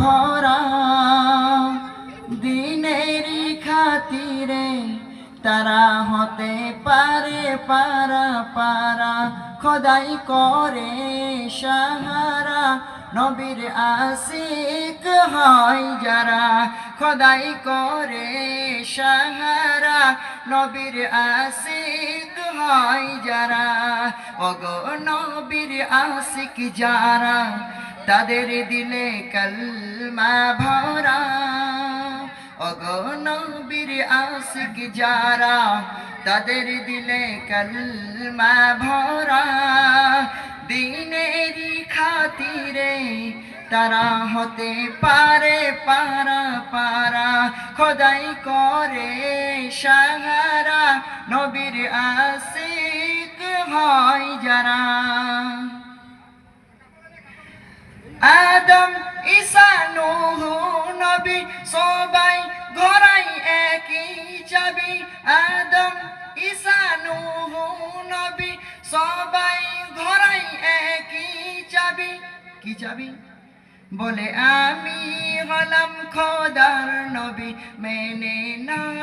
ভরা দিনের খাতিরে তারা হতে পারে পারা পারা, খোদাই করে সাহারা। নবীর আশিক হয় যারা, খোদাই করে সাহারা। নবীর আশিক হয় যারা অগ নবীর আশিক যারা তাদের দিলে কলমা ভরা। ওগো নবীর আশিক যারা, তাদের দিলে কলমা ভরা। দিনেরই খাতিরে তারা হতে পারে পারা পারা। খোদাই করে সাহারা নবীর আশিক হয় যারা। আদম, ঈসা, নূহ, নবী সবাই ঘরাই একই চাবি। আদম, ঈসা, নূহ, নবী সবাই ঘরাই একই চাবি। কি চাবি? বলে, আমি হলাম খোদার নবী, মেনে দাবি